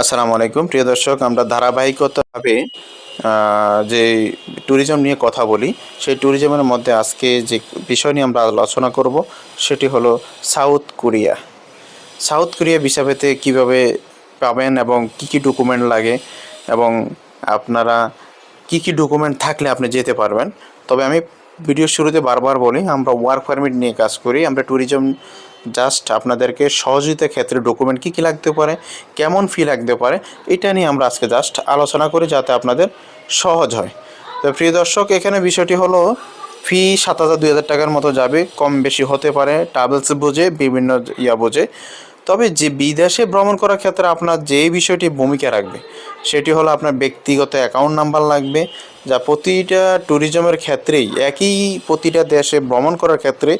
আসসালামু আলাইকুম। প্রিয় দর্শক, আমরা ধারাবাহিকতাভাবে যে ট্যুরিজম নিয়ে কথা বলি, সেই ট্যুরিজমের মধ্যে আজকে যে বিষয় নিয়ে আমরা আলোচনা করব, সেটি হলো South Korea. South Korea visa পেতে কীভাবে পাবেন এবং কী কী ডকুমেন্ট লাগে এবং আপনারা কী কী ডকুমেন্ট থাকলে আপনি যেতে পারবেন? তবে আমি ভিডিওর শুরুতে বারবার বলি, আমরা ওয়ার্ক পারমিট নিয়ে কাজ করি, আমরা ট্যুরিজম জাস্ট আপনাদেরকে সহযোগিতার ক্ষেত্রে ডকুমেন্ট কী কী লাগতে পারে, কেমন ফি লাগতে পারে, এটা নিয়ে আমরা আজকে জাস্ট আলোচনা করি যাতে আপনাদের সহজ হয়। তো প্রিয় দর্শক, এখানে বিষয়টি হলো ফি সাত হাজার দুই হাজার টাকার মতো যাবে, কম বেশি হতে পারে ট্রাভেলস বোঝে, বিভিন্ন ইয়া বোঝে। তবে যে বিদেশে ভ্রমণ করার ক্ষেত্রে আপনার যেই বিষয়টি ভূমিকা রাখবে, সেটি হলো আপনার ব্যক্তিগত অ্যাকাউন্ট নাম্বার লাগবে যা প্রতিটা ট্যুরিজমের ক্ষেত্রেই, একই প্রতিটা দেশে ভ্রমণ করার ক্ষেত্রে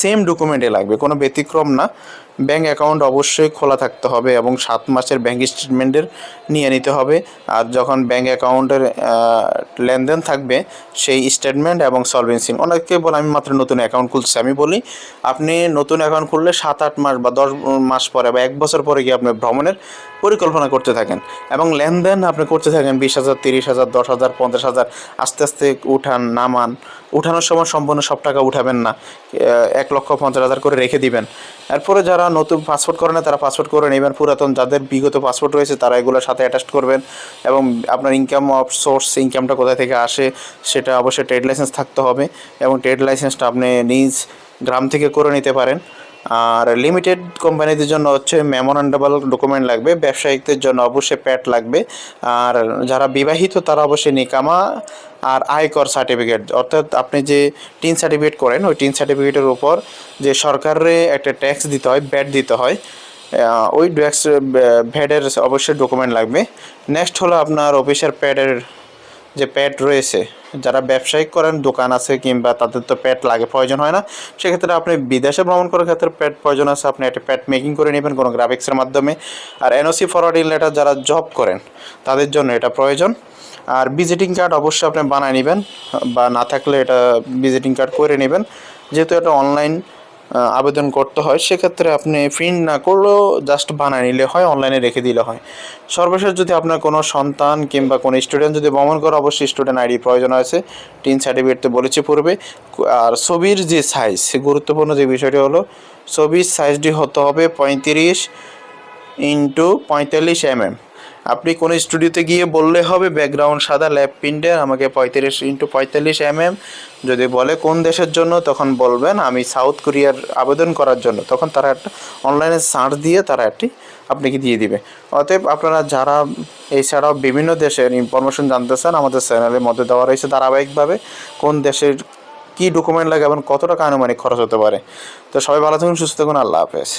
সেম ডকুমেন্টে লাগবে, কোনো ব্যতিক্রম না। ব্যাঙ্ক অ্যাকাউন্ট অবশ্যই খোলা থাকতে হবে এবং সাত মাসের ব্যাঙ্ক স্টেটমেন্টের নিয়ে নিতে হবে। আর যখন ব্যাঙ্ক অ্যাকাউন্টের লেনদেন থাকবে, সেই স্টেটমেন্ট এবং সলভেন্সি অনেকে বলে, আমি মাত্র নতুন অ্যাকাউন্ট খুলছি। আমি বলি, আপনি নতুন অ্যাকাউন্ট খুললে সাত আট মাস বা দশ মাস পরে বা এক বছর পরে গিয়ে আপনি ভ্রমণের পরিকল্পনা করতে থাকেন এবং লেনদেন আপনি করতে থাকেন বিশ হাজার, তিরিশ হাজার, দশ হাজার, পঞ্চাশ হাজার। আস্তে আস্তে উঠান, নামান। উঠানোর সময় সম্পূর্ণ সব টাকা উঠাবেন না। এক লক্ষ পঞ্চাশ হাজার করে রেখে দিবেন। এরপরে যারা নতুন পাসপোর্ট করে না তারা পাসপোর্ট করে নেবেন। পুরাতন যাদের বিগত পাসপোর্ট রয়েছে, তারা এগুলোর সাথে অ্যাটাচ করবেন এবং আপনার ইনকাম অফ সোর্স ইনকামটা কোথা থেকে আসে, সেটা অবশ্যই ট্রেড লাইসেন্স থাকতে হবে এবং ট্রেড লাইসেন্সটা আপনি নিজ গ্রাম থেকে করে নিতে পারেন। আর লিমিটেড কোম্পানিদের জন্য হচ্ছে মেমোরান্ডাবল ডকুমেন্ট লাগবে ব্যবসায়িকদের জন্য অবশ্যই প্যাট লাগবে। আর যারা বিবাহিত, তারা অবশ্যই নিকামা আর আয়কর সার্টিফিকেট অর্থাৎ আপনি যে টিন সার্টিফিকেট করেন, ওই টিন সার্টিফিকেটের উপর যে সরকারে একটা ট্যাক্স দিতে হয় ব্যাট দিতে হয় ওই ট্যাক্স ভ্যাটের অবশ্যই ডকুমেন্ট লাগবে। নেক্সট হলো আপনার অফিসের প্যাডের যে প্যাড রয়েছে, যারা ব্যবসায়িক করেন, দোকান আছে কিংবা তাদের তো প্যাড লাগে, প্রয়োজন হয় না। সেক্ষেত্রে আপনি বিদেশে ভ্রমণ করার ক্ষেত্রে প্যাড প্রয়োজন আছে, আপনি একটা প্যাড মেকিং করে নেবেন কোনো গ্রাফিক্সের মাধ্যমে। আর এনওসি ফরওয়ার্ডিং লেটার যারা জব করেন, তাদের জন্য এটা প্রয়োজন। আর ভিজিটিং কার্ড অবশ্যই আপনি বানায় নেবেন, বা না থাকলে এটা ভিজিটিং কার্ড করে নেবেন। যেহেতু এটা অনলাইন আবেদন করতে হয়, সেক্ষেত্রে আপনি প্রিন্ট না করলেও জাস্ট বানিয়ে নিলে হয় অনলাইনে রেখে দিলে হয়। সর্বশেষ যদি আপনার কোনো সন্তান কিংবা কোনো স্টুডেন্ট যদি ভ্রমণ করে, অবশ্যই স্টুডেন্ট আইডি প্রয়োজন আছে। টিন সার্টিফিকেট তো বলেছি পূর্বে। আর ছবির যে সাইজ গুরুত্বপূর্ণ যে বিষয়টি হলো, ছবির সাইজটি হতে হবে পঁয়ত্রিশ ইন্টু পঁয়তাল্লিশ এমএম। আপনি কোনো স্টুডিওতে গিয়ে বললে হবে, ব্যাকগ্রাউন্ড সাদা ল্যাব প্রিন্টের, আমাকে পঁয়ত্রিশ ইন্টু পঁয়তাল্লিশ এমএম যদি বলে কোন দেশের জন্য, তখন বলবেন আমি সাউথ কোরিয়ার আবেদন করার জন্য। তখন তারা একটা অনলাইনে সার্চ দিয়ে তারা একটি আপনাকে দিয়ে দিবে। অতএব আপনারা যারা এছাড়াও বিভিন্ন দেশের ইনফরমেশন জানতে চান, আমাদের চ্যানেলের মধ্যে দেওয়া রয়েছে ধারাবাহিকভাবে কোন দেশের কী ডকুমেন্ট লাগে এবং কত টাকা আনুমানিক খরচ হতে পারে। তো সবাই ভালো থাকুন, সুস্থ থাকুন, আল্লাহ হাফেজ।